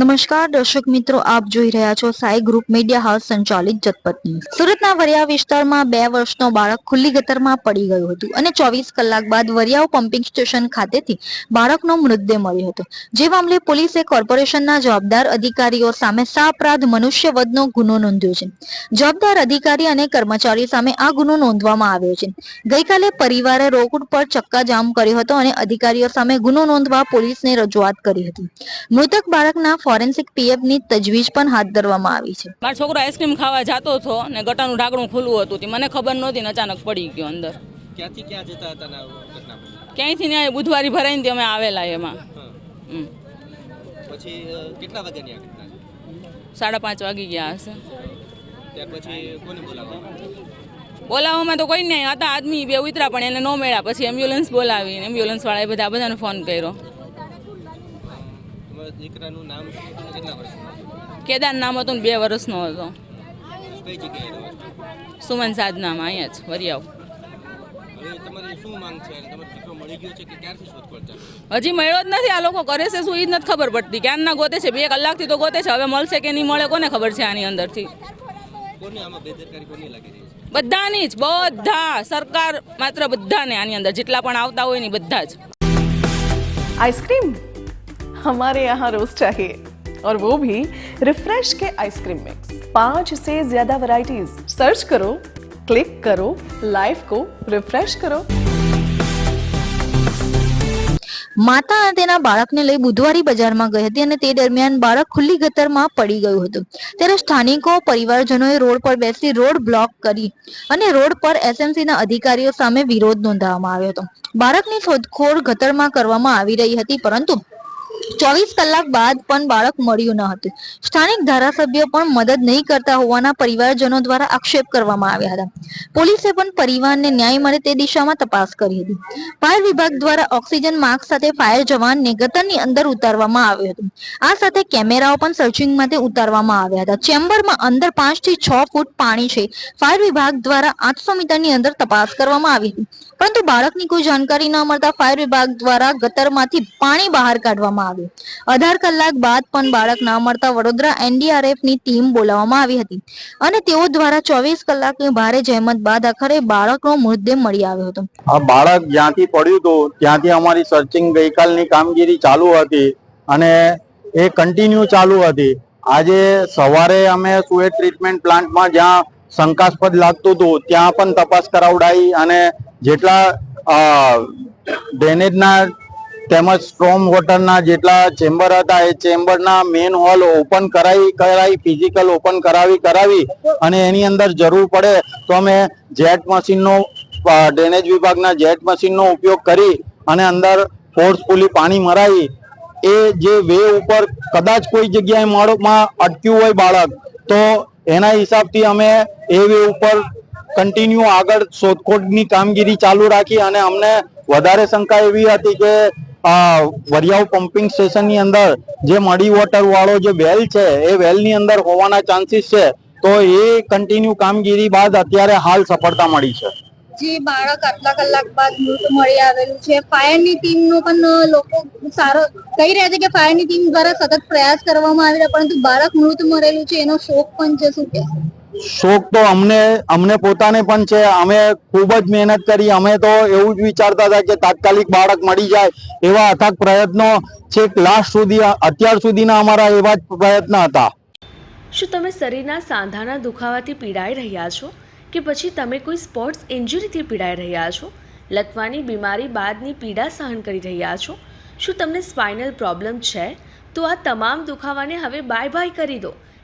નમસ્કાર, દર્શક મિત્રો, આપ જોઈ રહ્યા છો સાઈ ગ્રુપ મીડિયા હાઉસ સંચાલિત જતપત સુરતના વરિયા વિસ્તારમાં બે વર્ષનો બાળક ખુલ્લી ગતરમાં પડી ગયું હતું અને ચોવીસ કલાક બાદ વરિયાઓ પમ્પિંગ સ્ટેશન ખાતેથી બાળકનો મૃતદેહ મળ્યો હતો. જે મામલે પોલીસે કોર્પોરેશનના જવાબદાર અધિકારીઓ સામે સાપરાધ મનુષ્યવધનો ગુનો નોંધ્યો છે. જવાબદાર અધિકારી અને કર્મચારી સામે આ ગુનો નોંધવામાં આવ્યો છે. ગઈકાલે પરિવારે રોકડ પર ચક્કાજામ કર્યો હતો અને અધિકારીઓ સામે ગુનો નોંધવા પોલીસને રજૂઆત કરી હતી. મૃતક બાળકના ફોરેન્સિક પીએફની તજવીજ પણ હાથ ધરવામાં આવી છે. મારો છોકરો આઈસ્ક્રીમ ખાવા જતો હતો અને ગટાનું ઢાંકણું ખુલ્લું હતું તે મને ખબર નહોતી અચાનક પડી ગયો અંદર. ક્યાંથી ક્યાં જતા હતા ક્યાંયથી ને બુધવારી ભરાઈને અમે આવેલા એમાં. હા. પછી કેટલા વાગ્યાની આ ઘટના સાડા પાંચ વાગી ગયા હશે. ત્યાર પછી કોને બોલાવવા બોલાવવામાં તો કોઈ નહીં હતા આદમી બે ઉતરા પણ એને ન મળ્યા. પછી એમ્બ્યુલન્સ બોલાવી એમ્બ્યુલન્સ વાળાએ બધા બધાને ફોન કર્યો. દીકરાનું નામ કેટલા વર્ષનું કેદાર નામ હતું બે વર્ષનો હતો. સુમન સાધનામાં અહીંયા જ વરિયાવ. હજી મળ્યો જ નથી આ લોકો કરે છે શું એ જ નથી ખબર પડતી. ક્યાંના ગોતે છે બે કલાકથી તો ગોતે છે હવે મળશે કે નહીં મળે કોને ખબર છે આની અંદરથી? બધાની જ બધા સરકાર માત્ર બધાને આની અંદર જેટલા પણ આવતા હોય ને બધા જ. આઈસ્ક્રીમ? हमारे यहाँ रोज चाहिए और वो भी रिफ्रेश के आइसक्रीम मिक्स पांच से ज्यादा वैरायटीज सर्च करो क्लिक करो लाइफ को रिफ्रेश करो માતા અને તેના બાળકને લઈ બુધવારી બજારમાં ગઈ હતી અને તે દરમિયાન બાળક ખુલ્લી ગટરમાં પડી ગયું હતું ત્યારે સ્થાનિકો પરિવારજનોએ રોડ પર બેસી રોડ બ્લોક કરી અને રોડ પર એસએમસી ના અધિકારીઓ સામે વિરોધ નોંધાવવામાં આવ્યો હતો બાળકની શોધખોળ ગટરમાં કરવામાં આવી રહી હતી પરંતુ ચોવીસ કલાક બાદ પણ બાળક મળ્યું ન હતું. સ્થાનિક ધારાસભ્ય પણ મદદ નહીં કરતા હોવાના પરિવારજનો દ્વારા આક્ષેપ કરવામાં આવ્યા હતા. પોલીસે પણ પરિવારને ન્યાય મળે તે દિશામાં તપાસ કરી હતી. ફાયર વિભાગ દ્વારા ઓક્સિજન માસ્ક સાથે ફાયર જવાનને ગતરની અંદર ઉતારવામાં આવ્યો હતો. આ સાથે કેમેરાઓ પણ સર્ચિંગ માટે ઉતારવામાં આવ્યા હતા. ચેમ્બરમાં અંદર પાંચથી છ ફૂટ પાણી છે. ફાયર વિભાગ દ્વારા આઠસો મીટરની અંદર તપાસ કરવામાં આવી હતી. પરંતુ બાળકની કોઈ જાણકારી ન મળતા ફાયર વિભાગ દ્વારા ગટરમાંથી પાણી બહાર કાઢવામાં આવ્યું. અઢાર કલાક બાદ પણ બાળક ના મળતા વડોદરા એનડીઆરએફની ટીમ બોલાવવામાં આવી હતી અને તેઓ દ્વારા ચોવીસ કલાકની ભારે જહેમત બાદ આખરે બાળકનો મૃતદેહ મળી આવ્યો હતો. આ બાળક જ્યાંથી પડ્યું હતું, ત્યાંથી અમારી સર્ચિંગ ગઈકાલની કામગીરી ચાલુ હતી અને એ કન્ટિન્યુ ચાલુ હતી. આજે સવારે અમે સુએટ ટ્રીટમેન્ટ પ્લાન્ટમાં જ્યાં શંકાસ્પદ લાગતું હતું, ત્યાં પણ તપાસ કરાવડાઈ અને જેટલા ડ્રેનેજના તેમજ સ્ટ્રોમ વોટરના જેટલા ચેમ્બર હતા, એ ચેમ્બરના મેન હોલ ઓપન કરાવી કરાવી ફિઝિકલ ઓપન કરાવી કરાવી અને એની અંદર જરૂર પડે તો અમે જેટ મશીનનો ડ્રેનેજ વિભાગના જેટ મશીનનો ઉપયોગ કરી અને અંદર ફોર્સફુલી પાણી મરાવી. એ જે વે ઉપર કદાચ કોઈ જગ્યાએ મળમાં અટક્યું હોય બાળક, તો એના હિસાબથી અમે એ વે ઉપર કન્ટિન્યુ આગળ શોધખોળની કામગીરી ચાલુ રાખી અને અમને વધારે શંકા એવી હતી કે વરિયાવ પમ્પિંગ સ્ટેશનની અંદર જે મડી વોટર વાળો જે વેલ છે, એ વેલની અંદર હોવાના ચાન્સીસ છે, તો એ કન્ટિન્યુ કામગીરી બાદ અત્યારે હાલ સફળતા મળી છે. જે, બાળક આટલા કલાક બાદ મૃત મળી આવેલું છે. ફાયરની ટીમનો પણ લોકો સારો કહી રહ્યા છે કે ફાયરની ટીમ દ્વારા સતત પ્રયાસ કરવામાં આવી રહ્યા પરંતુ બાળક મૃત મરેલું છે, એનો શોક પણ છે, શું કે શોખ તો અમને અમને પોતાને પણ છે. અમે ખૂબ જ મહેનત કરી. અમે તો એવું જ વિચારતા હતા કે તાત્કાલિક બાળક મળી જાય એવા અથાગ પ્રયત્નો છેક લાસ્ટ સુધી, અત્યાર સુધીના અમારા એવા જ પ્રયત્ન હતા. શું તમે શરીરના સાંધાના દુખાવાથી પીડાઈ રહ્યા છો? કે પછી તમે કોઈ સ્પોર્ટ્સ ઇન્જરીથી પીડાઈ રહ્યા છો? લકવાની બીમારી બાદની પીડા સહન કરી રહ્યા છો? શું તમને સ્પાઇનલ પ્રોબ્લેમ છે? તો આ તમામ દુખાવાને હવે બાય બાય કરી દો.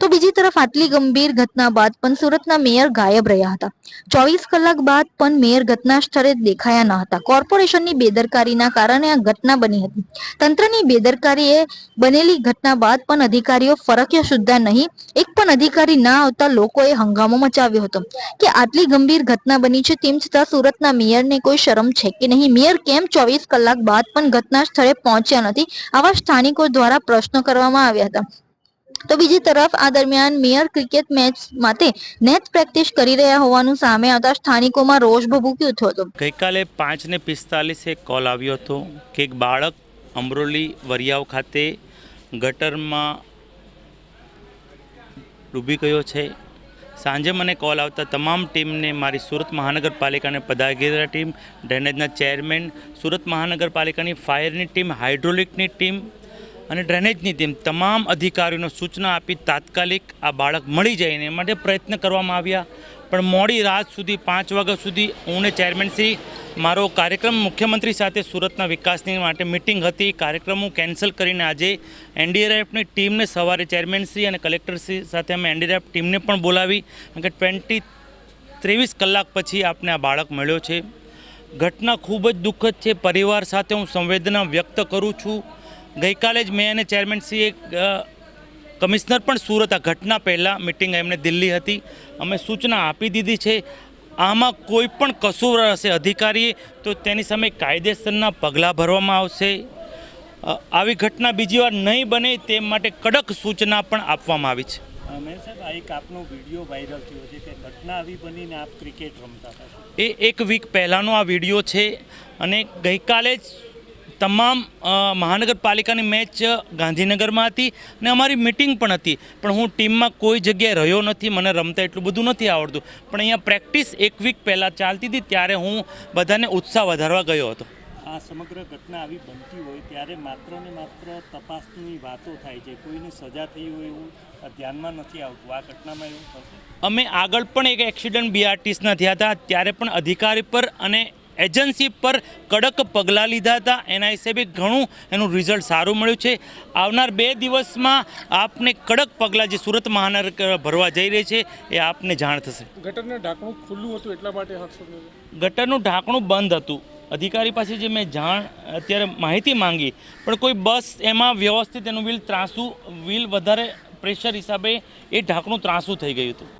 તો બીજી તરફ આટલી ગંભીર ઘટના બાદ પણ સુરતના મેયર ગાયબ રહ્યા હતા. ચોવીસ કલાક બાદ પણ મેયર ઘટના સ્થળે દેખાયા ન હતા. કોર્પોરેશનની બેદરકારીના કારણે આ ઘટના બની હતી. તંત્રની બેદરકારીએ બનેલી ઘટના બાદ પણ અધિકારીઓ ફરક્યા સુદ્ધા નહીં. એક પણ અધિકારી ના આવતા લોકોએ હંગામો મચાવ્યો હતો કે આટલી ગંભીર ઘટના બની છે તેમ છતાં સુરતના મેયરને કોઈ શરમ છે કે નહીં? મેયર કેમ ચોવીસ કલાક બાદ પણ ઘટના સ્થળે પહોંચ્યા નથી? આવા સ્થાનિકો દ્વારા પ્રશ્નો કરવામાં આવ્યા હતા. તો બીજી તરફ આ દરમિયાન મેયર ક્રિકેટ મેચ માટે નેટ પ્રેક્ટિસ કરી રહ્યા હોવાનું સામે આવતા સ્થાનિકોમાં રોષ ભભૂક્યો હતો. ગઈકાલે પાંચ ને પિસ્તાલીસે કોલ આવ્યો હતો કે એક બાળક અમરોલી વરિયાવ ખાતે ગટરમાં ડૂબી ગયો છે. સાંજે મને કોલ આવતા તમામ ટીમને મારી સુરત મહાનગરપાલિકાની પદાગીરા ટીમ, ડ્રેનેજના ચેરમેન, સુરત મહાનગરપાલિકાની ફાયરની ટીમ, હાઇડ્રોલિકની ટીમ અને ડ્રેનેજની ટીમ તમામ અધિકારીઓને સૂચના આપી તાત્કાલિક આ બાળક મળી જાય એને માટે પ્રયત્ન કરવામાં આવ્યા. પણ મોડી રાત સુધી પાંચ વાગ્યા સુધી હું ને ચેરમેનશ્રી મારો કાર્યક્રમ મુખ્યમંત્રી સાથે સુરતના વિકાસની માટે મિટિંગ હતી. કાર્યક્રમ હું કેન્સલ કરીને આજે એનડીઆરએફની ટીમને સવારે ચેરમેનશ્રી અને કલેક્ટરશ્રી સાથે અમે એનડીઆરએફ ટીમને પણ બોલાવી. કારણ કે ટ્વેન્ટી ત્રેવીસ કલાક પછી આપને આ બાળક મળ્યો છે. ઘટના ખૂબ જ દુઃખદ છે. પરિવાર સાથે હું સંવેદના વ્યક્ત કરું છું. ગઈકાલે જ મેં અને ચેરમેનશ્રીએ કમિશનર પણ સુરત આ ઘટના પહેલાં મિટિંગ એમને દિલ્હી હતી. અમે સૂચના આપી દીધી છે આમાં કોઈ પણ કસૂર હશે અધિકારીએ તો તેની સામે કાયદેસરના પગલાં ભરવામાં આવશે. આવી ઘટના બીજી વાર નહીં બને તે માટે કડક સૂચના પણ આપવામાં આવી છે. એ એક વીક પહેલાંનો આ વીડિયો છે અને ગઈકાલે જ તમામ મહાનગરપાલિકાની મેચ ગાંધીનગરમાં હતી અને અમારી મિટિંગ પણ હતી. પણ હું ટીમમાં કોઈ જગ્યાએ રહ્યો નથી મને રમતા એટલું બધું નથી આવડતું. પણ અહીંયા પ્રેક્ટિસ એક વીક પહેલાં ચાલતી હતી ત્યારે હું બધાને ઉત્સાહ વધારવા ગયો હતો. આ સમગ્ર ઘટના આવી બનતી હોય ત્યારે માત્ર ને માત્ર તપાસની વાતો થાય છે. કોઈને સજા થઈ હોય એવું ધ્યાનમાં નથી આવતું. આ ઘટનામાં એવું થશે? અમે આગળ પણ એક એક્સિડન્ટ બીઆરટીસના થયા હતા ત્યારે પણ અધિકારી પર અને એજન્સી પર કડક પગલાં લીધા હતા. એના હિસાબે ઘણું એનું રિઝલ્ટ સારું મળ્યું છે. આવનાર બે દિવસમાં આપને કડક પગલાં જે સુરત મહાનગર ભરવા જઈ રહી છે એ આપને જાણ થશે. ગટરનું ઢાંકણું ખુલ્લું હતું એટલા માટે ગટરનું ઢાંકણું બંધ હતું. અધિકારી પાસે જે મેં જાણ અત્યારે માહિતી માંગી પણ કોઈ બસ એમાં વ્યવસ્થિત એનું વ્હીલ ત્રાસું વ્હીલ વધારે પ્રેશર હિસાબે એ ઢાંકણું ત્રાસું થઈ ગયું હતું.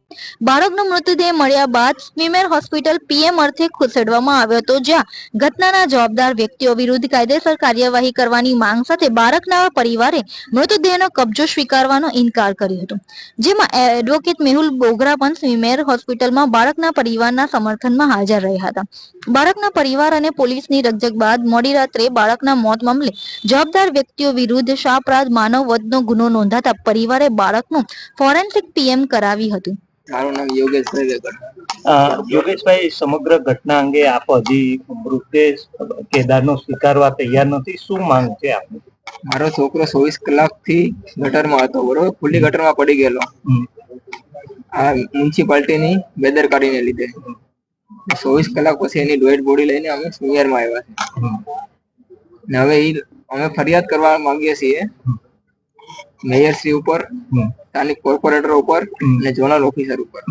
બાળકનો મૃતદેહ મળ્યા બાદ સ્વીમેર હોસ્પિટલ પીએમ અર્થે ખસેડવામાં આવ્યો હતો, જ્યાં ઘટનાના જવાબદાર વ્યક્તિઓ વિરુદ્ધ કાયદેસર કાર્યવાહી કરવાની માંગ સાથે બાળકના પરિવારે મૃતદેહનો કબજો સ્વીકારવાનો ઇનકાર કર્યો હતો. જેમાં એડવોકેટ મેહુલ બોગરા પણ સ્મીમેર હોસ્પિટલમાં બાળકના પરિવારના સમર્થનમાં હાજર રહ્યા હતા. બાળકના પરિવાર અને પોલીસની રકઝક બાદ મોડી રાત્રે બાળકના મોત મામલે જવાબદાર વ્યક્તિઓ વિરુદ્ધ શાપરાધ માનવ વધનો ગુનો નોંધાતા પરિવારે બાળકનું ફોરેન્સિક પીએમ કરાવી હતું. મારું નામ યોગેશભાઈ વેગડ. યોગેશભાઈ સમગ્ર ઘટના અંગે આપ હજી મૃતદેશ કેદારનો સ્વીકારવા તૈયાર નથી. શું માંગ છે આપની? મારો છોકરો ચોવીસ કલાકથી ગટરમાં હતો બરોબર? ખુલ્લી ગટરમાં પડી ગયેલો. આ મ્યુનિસિપાલિટીની બેદરકારીને લીધે. ચોવીસ કલાક પછી એની ડેડ બોડી લઈને અમે સિનિયરમાં આવ્યા છે ને હવે એ અમે ફરિયાદ કરવા માંગીએ છીએ મેયર શ્રી ઉપર. સ્થાનિક કોર્પોરેટર ઉપર. અને ઝોનલ ઓફિસર ઉપર.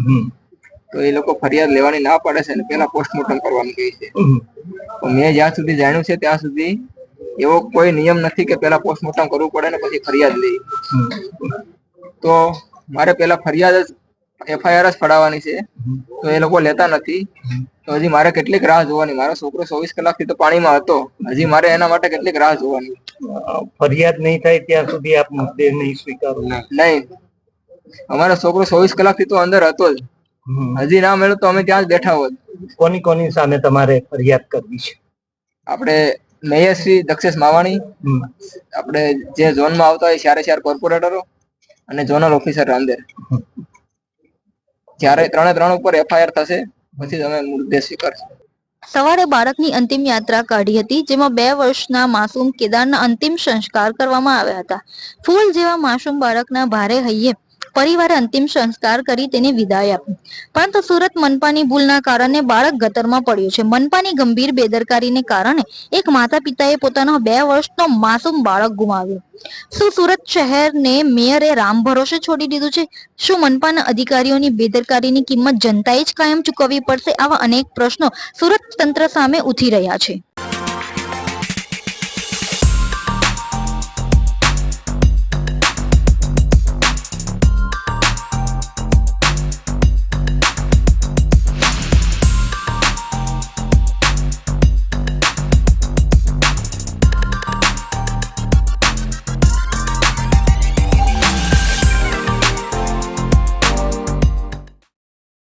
તો એ લોકો ફરિયાદ લેવાની ના પડે છે અને પેલા પોસ્ટમોર્ટમ કરવાનું કહે છે. તો મેં જ્યાં સુધી જાણ્યું છે ત્યાં સુધી એવો કોઈ નિયમ નથી કે પેલા પોસ્ટમોર્ટમ કરવું પડે ને પછી ફરિયાદ લઈ તો મારે પેલા ફરિયાદ જ એફઆઈઆર જ ફડાવવાની છે. તો એ લોકો લેતા નથી. તો હજી મારે કેટલીક રાહ જોવાની. મારો છોકરો ચોવીસ કલાકથી તો પાણીમાં હતો. હજી મારે એના માટે કેટલીક રાહ જોવાની. ફરિયાદ નહીં થાય ત્યાં સુધી આપ મુદ્દે નહીં સ્વીકારો. નહીં. અમારો છોકરો ચોવીસ કલાકથી તો અંદર હતો જ. હજી ના મળ્યો તો અમે ત્યાં જ બેઠા હોત. કોની કોની સામે તમારે ફરિયાદ કરવી છે? આપણે મેયર શ્રી દક્ષેશ માવાણી. આપણે જે ઝોનમાં આવતા હોય ચારે ચાર કોર્પોરેટરો અને ઝોનલ ઓફિસર અંદર જ્યારે ત્રણે ત્રણ ઉપર એફઆઈઆર થશે પછી અમે મૃતદેહ સ્વીકારશું સવારે બાળકની અંતિમ યાત્રા કાઢી હતી, જેમાં બે વર્ષના માસૂમ કેદારના અંતિમ સંસ્કાર કરવામાં આવ્યા હતા. ફૂલ જેવા માસૂમ બાળકના ભારે હૈયે પરિવારે અંતિમ સંસ્કાર કરી તેને વિદાય આપી. પરંતુ સુરત મનપાની ભૂલના કારણે બાળક ગતરમાં પડ્યું છે. મનપાની ગંભીર બેદરકારીને કારણે એક માતા પિતાએ પોતાનો બે વર્ષનો માસૂમ બાળક ગુમાવ્યો. શું સુરત શહેરને મેયરે રામ ભરોસે છોડી દીધું છે? શું મનપાના અધિકારીઓની બેદરકારીની કિંમત જનતાએ જ કાયમ ચૂકવવી પડશે? આવા અનેક પ્રશ્નો સુરત તંત્ર સામે ઉઠી રહ્યા છે.